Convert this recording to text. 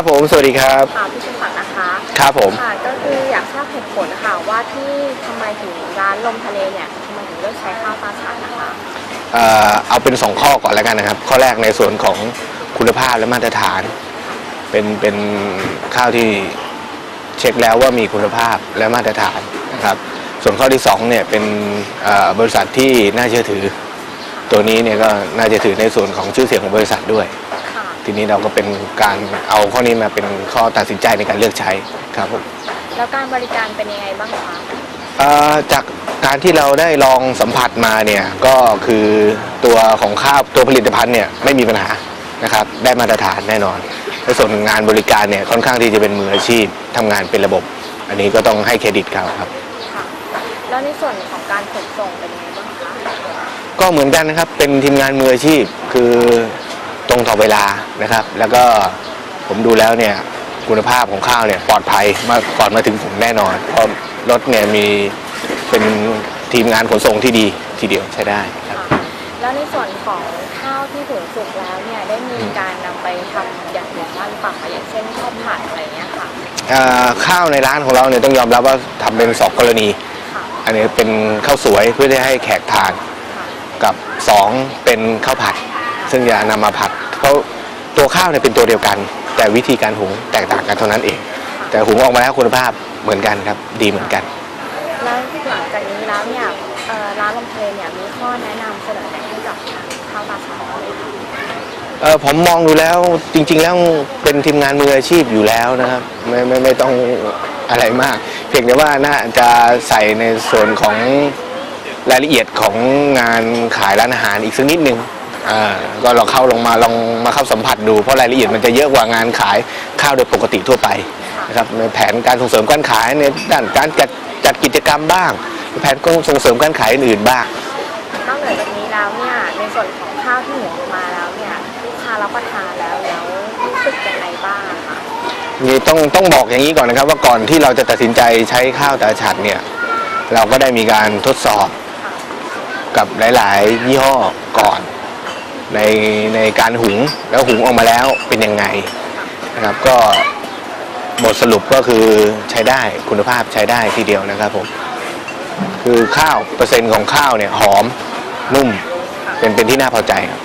ครับผม สวัสดีครับ ค่ะพี่ชุมศักดิ์นะคะครับผม ค่ะก็คืออยากทราบเหตุผลนะคะว่าที่ทำไมถึงร้านลมทะเลเนี่ยทำไมถึงเลือกใช้ข้าวตาฉันนะคะเอ่อเอาเป็น 2 ข้อก่อนแล้วกันนะครับ ข้อแรกในส่วนของคุณภาพและมาตรฐาน เป็นเป็นข้าวที่เช็คแล้วว่ามีคุณภาพและมาตรฐานนะครับ ส่วนข้อที่2เนี่ยเป็นเอ่อบริษัทที่น่าเชื่อถือ ตัวนี้เนี่ยก็น่าจะถือในส่วนของชื่อเสียงของบริษัทด้วยค่ะ ทีนี้เราก็เป็นการเอาข้อนี้มาเป็นข้อตัดสินใจในการเลือกใช้ครับผมแล้วการบริการเป็นยังไงบ้างคะเอ่อจากการที่เราได้ลองสัมผัสมาเนี่ยก็คือตัวของข้าวตัวผลิตภัณฑ์เนี่ยไม่มีปัญหานะครับได้มาตรฐานแน่นอนในส่วนงานบริการเนี่ยค่อนข้างที่จะเป็นมืออาชีพทำงานเป็นระบบ อันนี้ก็ต้องให้เครดิตเขาครับ ค่ะ แล้วในส่วนของการขนส่งเป็นยังไงบ้างคะก็เหมือนกันนะครับเป็นทีมงานมืออาชีพ คือ ตรงต่อเวลานะครับ แล้วก็ผมดูแล้วเนี่ยคุณภาพของข้าวเนี่ยปลอดภัยมาก่อนมาถึงผมแน่นอน เพราะรถเนี่ยมีเป็นทีมงานขนส่งที่ดีทีเดียวใช้ได้ครับค่ะแล้วในส่วนของข้าวที่ถึงสุกแล้วเนี่ยได้มีการนำไปทำอย่างอื่นบ้างหรือเปล่าคะอย่างเช่นข้าวผัดอะไรเงี้ยค่ะเอ่อข้าวในร้านของเราเนี่ยต้องยอมรับว่าทำเป็นสองกรณีค่ะอันนี้เป็นข้าวสวยเพื่อที่ให้แขกทานค่ะกับสองเป็นข้าวผัด ซึ่งจะนำมาผัดเพราะตัวข้าวเนี่ยเป็นตัวเดียวกัน แต่วิธีการหุงแตกต่างกันเท่านั้นเอง แต่หุงออกมาแล้วคุณภาพเหมือนกันครับ ดีเหมือนกัน แล้วหลังจากนี้แล้วเนี่ยเอ่อร้านลมทะเลเนี่ยมีข้อแนะนำเสนอแนะให้กับข้าวตาฉันไหมคะเออผมมองดูแล้วจริง ๆ แล้วเป็นทีมงานมืออาชีพอยู่แล้วนะครับไม่ไม่ไม่ต้องอะไรมาก เพียงแต่ว่าน่าจะใส่ในส่วนของรายละเอียดของงานขายร้านอาหารอีกสักนิดนึงอ่า ก็เราเข้าลงมาลองมาเข้าสัมผัสดูเพราะรายละเอียดมันจะเยอะกว่างานขายข้าวโดยปกติทั่วไปนะครับในแผนการส่งเสริมการขายในด้านการจัดจัดกิจกรรมบ้าง แผนการส่งเสริมการขายอื่นๆบ้างนอกเหนือจากนี้แล้วเนี่ยในส่วนของข้าวที่หุงออกมาแล้วเนี่ยลูกค้ารับประทานแล้วแล้วรู้สึกยังไงบ้างอะคะนี่ต้องต้องบอกอย่างนี้ก่อนนะครับ ว่าก่อนที่เราจะตัดสินใจใช้ข้าวตาฉัดเนี่ยเราก็ได้มีการทดสอบค่ะกับหลาย ๆ ยี่ห้อก่อน ในในการหุงแล้วหุงออกมาแล้วเป็นยังไงนะครับก็บทสรุปก็คือใช้ได้คุณภาพใช้ได้ทีเดียวนะครับผมคือข้าวเปอร์เซ็นต์ของข้าวเนี่ยหอมนุ่มเป็นเป็นที่น่าพอใจครับ